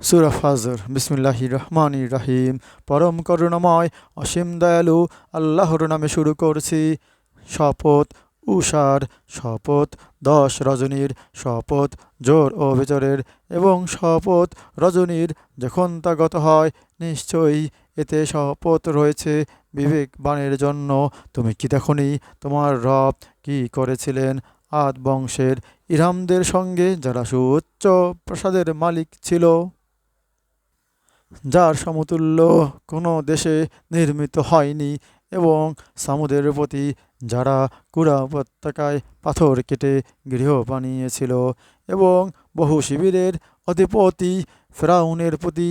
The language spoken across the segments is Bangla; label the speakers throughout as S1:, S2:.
S1: সুরা ফাজর বিসমিল্লাহি রহমান রাহিম পরম করুণাময়, অসীম দয়ালু, আল্লাহর নামে শুরু করছি। শপথ উষার শপথ দশ রজনীর, শপথ জোর ও বেজরের এবং শপথ রজনীর যখন তা গত হয়, নিশ্চয়ই এতে শপথ রয়েছে বিবেকবানের জন্য। তুমি কি দেখনি তোমার রব কি করেছিলেন আদ বংশের ইরামদের সঙ্গে? যারা সুউচ্চ প্রাসাদের মালিক ছিল। যার সমতুল্য কোনো দেশে নির্মিত হয়নি এবং সামুদের প্রতি যারা কুড়া উপত্যকায় পাথর কেটে গৃহ বানিয়েছিল এবং বহু শিবিরের অধিপতি ফেরাউনের প্রতি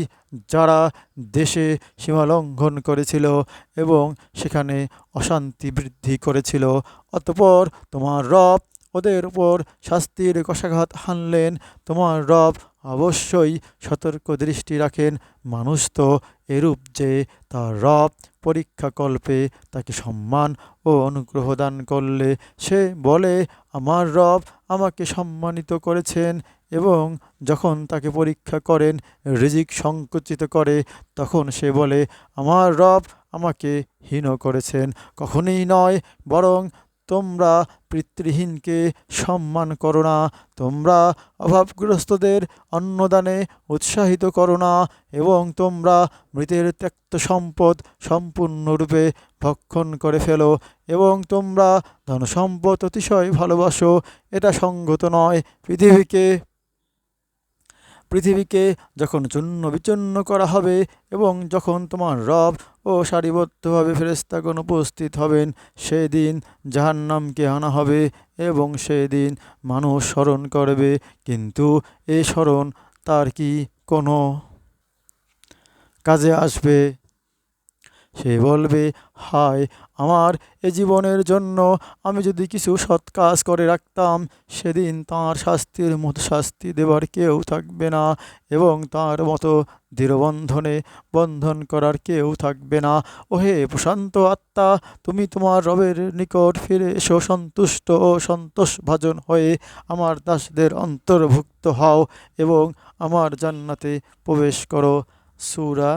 S1: যারা দেশে সীমালঙ্ঘন করেছিল এবং সেখানে অশান্তি বৃদ্ধি করেছিল, অতপর তোমার রব ওদের উপর শাস্তির কষাঘাত হানলেন। তোমার রব অবশ্যই সতর্ক দৃষ্টি রাখেন। মানুষ তো এরূপ যে তার রব পরীক্ষাকল্পে তাকে সম্মান ও অনুগ্রহ দান করলে সে বলে, আমার রব আমাকে সম্মানিত করেছেন এবং যখন তাকে পরীক্ষা করেন, রিজিক সংকুচিত করে, তখন সে বলে, আমার রব আমাকে হীন করেছেন। কখনই নয়, বরং তোমরা পিতৃহীনকে সম্মান করো না, তোমরা অভাবগ্রস্তদের অন্নদানে উৎসাহিত করো না, এবং তোমরা মৃতের ত্যক্ত সম্পদ সম্পূর্ণরূপে ভক্ষণ করে ফেলো, এবং তোমরা ধনসম্পদ অতিশয় ভালোবাসো, এটা সঙ্গত নয়। পৃথিবীকে পৃথিবীকে যখন চূন্য বিচ্ছন্ন করা হবে এবং যখন তোমার রব ও সারিবদ্ধভাবে ফেরেস্তাগণ উপস্থিত হবেন, সেদিন যাহার নামকে আনা হবে এবং সেদিন মানুষ স্মরণ করবে। কিন্তু এ স্মরণ তার কি কোনো কাজে আসবে? সে বলবে, হায়, আমার এ জীবনের জন্য আমি যদি কিছু সৎ কাজ করে রাখতাম, সেদিন তাঁর শাস্তির মতো শাস্তি দেবার কেউ থাকবে না এবং তার মতো দৃঢ়বন্ধনে বন্ধন করার কেউ থাকবে না। ওহে প্রশান্ত আত্মা, তুমি তোমার রবের নিকট ফিরে এসো সন্তুষ্ট ও সন্তোষভাজন হয়ে আমার দাসদের অন্তর্ভুক্ত হও এবং আমার জান্নাতে প্রবেশ করো। সুরা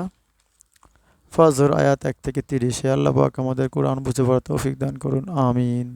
S1: ফজর আয়াত এক থেকে তিরিশে আল্লাহ পাক আমাদের কোরআন বুঝে পড়া তৌফিক দান করুন, আমিন।